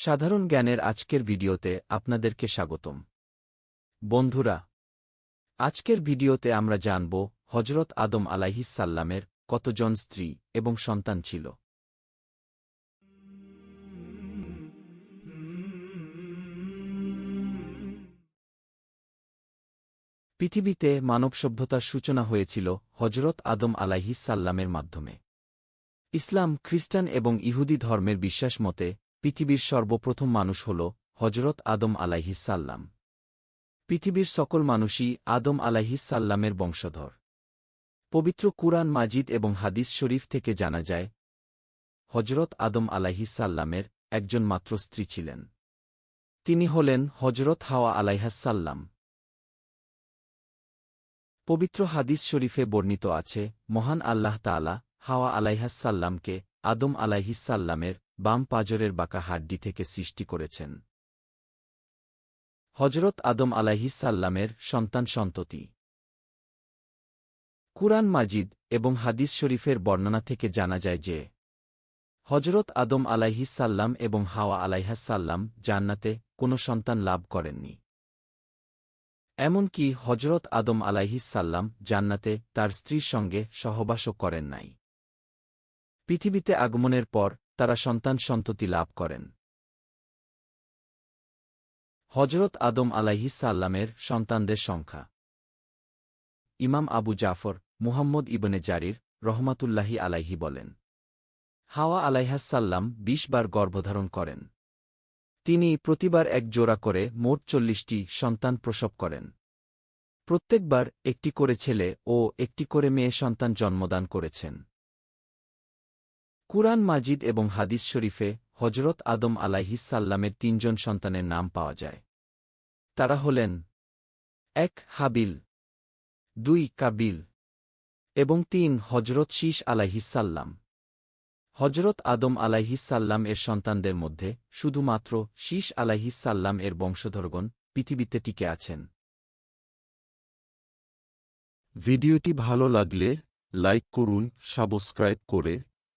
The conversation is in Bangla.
সাধারণ জ্ঞানের আজকের ভিডিওতে আপনাদেরকে স্বাগতম। বন্ধুরা, আজকের ভিডিওতে আমরা জানব হজরত আদম আলাইহিসাল্লামের কতজন স্ত্রী এবং সন্তান ছিল। পৃথিবীতে মানব সভ্যতার সূচনা হয়েছিল হজরত আদম আলাইহিসাল্লামের মাধ্যমে। ইসলাম খ্রিস্টান এবং ইহুদি ধর্মের বিশ্বাস মতে পৃথিবীর সর্বপ্রথম মানুষ হল হজরত আদম আলাইহিসাল্লাম পৃথিবীর সকল মানুষই আদম আলাইহিসাল্লামের বংশধর। পবিত্র কুরআন, মাজিদ এবং হাদিস শরীফ থেকে জানা যায় হজরত আদম আলাইহিসাল্লামের একজন মাত্র স্ত্রী ছিলেন। তিনি হলেন হজরত হাওয়া আলাইহাসাল্লাম পবিত্র হাদিস শরীফে বর্ণিত আছে, মহান আল্লাহ তাআলা হাওয়া আলাইহাসাল্লামকে আদম আলাইহিসাল্লামের বাম পাজরের বাঁকা হাড্ডি থেকে সৃষ্টি করেছেন। হজরত আদম আলাইহিসাল্লামের সন্তান সন্ততি। কুরআন মাজিদ এবং হাদিস শরীফের বর্ণনা থেকে জানা যায় যে হজরত আদম আলাইহিসাল্লাম এবং হাওয়া আলাইহাসাল্লাম জান্নাতে কোনো সন্তান লাভ করেননি। এমনকি হজরত আদম আলাইহিসাল্লাম জান্নাতে তার স্ত্রীর সঙ্গে সহবাসও করেন নাই। পৃথিবীতে আগমনের পর তারা সন্তান সন্ততি লাভ করেন। হজরত আদম আলাইহিসাল্লামের সন্তানদের সংখ্যা। ইমাম আবু জাফর মুহাম্মদ ইবনে জারির রহমাতুল্লাহি আলাইহি বলেন, হাওয়া আলাইহাসাল্লাম বিশ বার গর্ভধারণ করেন। তিনি প্রতিবার এক জোড়া করে মোট চল্লিশটি সন্তান প্রসব করেন। প্রত্যেকবার একটি করে ছেলে ও একটি করে মেয়ে সন্তান জন্মদান করেছেন। কুরআন মাজিদ এবং হাদিস শরীফে হজরত আদম আলাইহিসাল্লামের তিনজন সন্তানের নাম পাওয়া যায়। তারা হলেন এক হাবিল, দুই কাবিল এবং তিন হজরত শীষ আলাইহিসাল্লাম হজরত আদম আলাইহিসাল্লাম এর সন্তানদের মধ্যে শুধুমাত্র শীষ আলাইহিসাল্লাম এর বংশধরগণ পৃথিবীতে টিকে আছেন। ভিডিওটি ভালো লাগলে লাইক করুন, সাবস্ক্রাইব করে